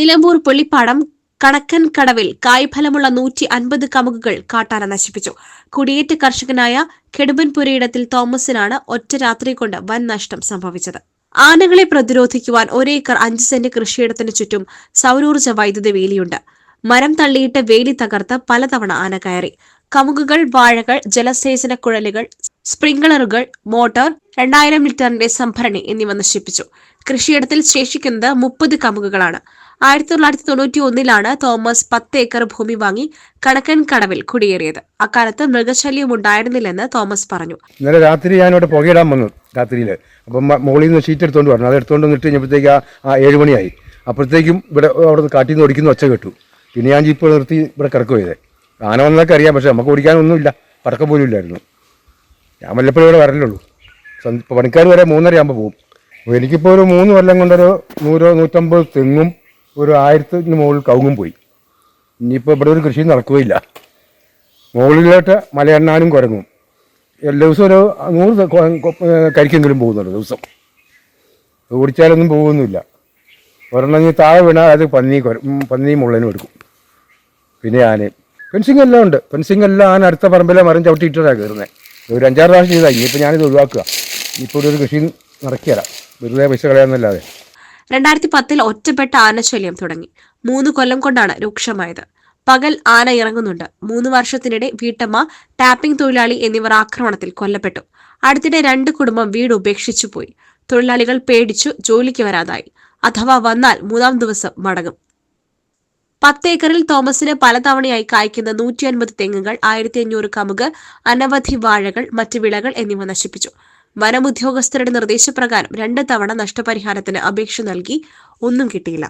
നിലമ്പൂർ പുള്ളിപ്പാടം കണക്കൻ കടവിൽ കായ്ഫലമുള്ള നൂറ്റി അൻപത് കമുകുകൾ കാട്ടാന നശിപ്പിച്ചു. കുടിയേറ്റ കർഷകനായ കെടുമ്പൻപുരയിടത്തിൽ തോമസിനാണ് ഒറ്റ രാത്രി കൊണ്ട് വൻ നഷ്ടം സംഭവിച്ചത്. ആനകളെ പ്രതിരോധിക്കുവാൻ ഒരേക്കർ അഞ്ച് സെന്റ് കൃഷിയിടത്തിന് ചുറ്റും സൗരോർജ വൈദ്യുത വേലിയുണ്ട്. മരം തള്ളിയിട്ട് വേലി തകർത്ത് പലതവണ ആന കയറി. കമുകുകൾ വാഴകൾ ജലസേചന കുഴലുകൾ സ്പ്രിംഗ്ലറുകൾ മോട്ടോർ രണ്ടായിരം ലിറ്ററിന്റെ സംഭരണി എന്നിവ നശിപ്പിച്ചു. കൃഷിയിടത്തിൽ ശേഷിക്കുന്നത് മുപ്പത് കമുകുകളാണ്. ആയിരത്തി തൊള്ളായിരത്തി തൊണ്ണൂറ്റി ഒന്നിലാണ് തോമസ് പത്ത് ഏക്കർ ഭൂമി വാങ്ങി കണക്കൻ കടവിൽ കുടിയേറിയത്. അക്കാലത്ത് മൃഗശല്യം ഉണ്ടായിരുന്നില്ലെന്ന് തോമസ് പറഞ്ഞു. ഇന്നലെ രാത്രി ഞാനിവിടെ പുകയിടാൻ വന്നു രാത്രിയിൽ അപ്പം മുകളിൽ നിന്ന് ഷീറ്റ് എടുത്തോണ്ട് പറഞ്ഞു അത് എടുത്തോണ്ട് വന്നിട്ട് കഴിഞ്ഞപ്പോഴത്തേക്ക് ആ- ഏഴ് മണിയായി. അപ്പോഴത്തേക്കും ഇവിടെ അവിടെ കാട്ടിൽ നിന്ന് ഓടിക്കുന്ന ഒച്ച കേട്ടു. പിന്നെ ഞാൻ ജീപ്പ് നിർത്തി ഇവിടെ കിടക്കുവേ ആന വന്നതൊക്കെ അറിയാം പക്ഷെ നമുക്ക് ഓടിക്കാനൊന്നുമില്ല. പടക്കം പോലും ഇല്ലായിരുന്നു. ഞാൻ വല്ലപ്പോഴും ഇവിടെ വരലുള്ളൂ. ഇപ്പോൾ ഇപ്പൊ പണിക്കാർ വരെ മൂന്നര ആകുമ്പോൾ പോകും അപ്പോൾ എനിക്കിപ്പോൾ ഒരു മൂന്ന് കൊല്ലം കൊണ്ടൊരു നൂറോ നൂറ്റമ്പത് തെങ്ങും ഒരു ആയിരത്തിന് മുകളിൽ കവുങ്ങും പോയി. ഇനിയിപ്പോൾ ഇവിടെ ഒരു കൃഷി നടക്കുകയില്ല. മുകളിലോട്ട് മലയെണ്ണാനും കുരങ്ങും. എല്ലാ ദിവസവും ഒരു നൂറ് കരിക്കെങ്കിലും പോകുന്നുണ്ട് ദിവസം. ഓടിച്ചാലൊന്നും പോകുന്നില്ല ഒരെണ്ണം ഈ താഴെ വീണാൽ അത് പന്നി പന്നി മുള്ളനും എടുക്കും. പിന്നെ ആനയും. ഫെൻസിങ് എല്ലാം ഉണ്ട്. ഫെൻസിങ് എല്ലാം ആന അടുത്ത പറമ്പിലെ മരം ചവിട്ടിയിട്ടാണ് കയറുന്നത് ഒരു അഞ്ചാറ് പ്രാവശ്യം ചെയ്താൽ ഇനിയിപ്പോൾ ഞാനിത് ഒഴിവാക്കുക. ഇപ്പോൾ ഒരു കൃഷി നടക്കില്ല. വെറുതെ പൈസ കളയാന്നല്ലാതെ. രണ്ടായിരത്തി പത്തിൽ ഒറ്റപ്പെട്ട ആനശല്യം തുടങ്ങി. മൂന്ന് കൊല്ലം കൊണ്ടാണ് രൂക്ഷമായത്. പകൽ ആന ഇറങ്ങുന്നുണ്ട്. മൂന്ന് വർഷത്തിനിടെ വീട്ടമ്മ ടാപ്പിംഗ് തൊഴിലാളി എന്നിവർ ആക്രമണത്തിൽ കൊല്ലപ്പെട്ടു. അടുത്തിടെ രണ്ട് കുടുംബം വീട് ഉപേക്ഷിച്ചു പോയി. തൊഴിലാളികൾ പേടിച്ചു ജോലിക്ക് വരാതായി. അഥവാ വന്നാൽ മൂന്നാം ദിവസം മടങ്ങും. പത്തേക്കറിൽ തോമസിന് പലതവണയായി കായ്ക്കുന്ന നൂറ്റി അൻപത് തെങ്ങുകൾ ആയിരത്തി അഞ്ഞൂറ് കമുക് അനവധി വാഴകൾ മറ്റ് വിളകൾ എന്നിവ നശിപ്പിച്ചു. വനം ഉദ്യോഗസ്ഥരുടെ നിർദ്ദേശപ്രകാരം രണ്ട് തവണ നഷ്ടപരിഹാരത്തിന് അപേക്ഷ നൽകി ഒന്നും കിട്ടിയില്ല.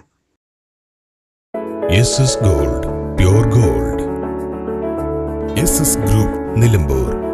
Gold gold. ഗ്രൂപ്പ് നിലമ്പൂർ.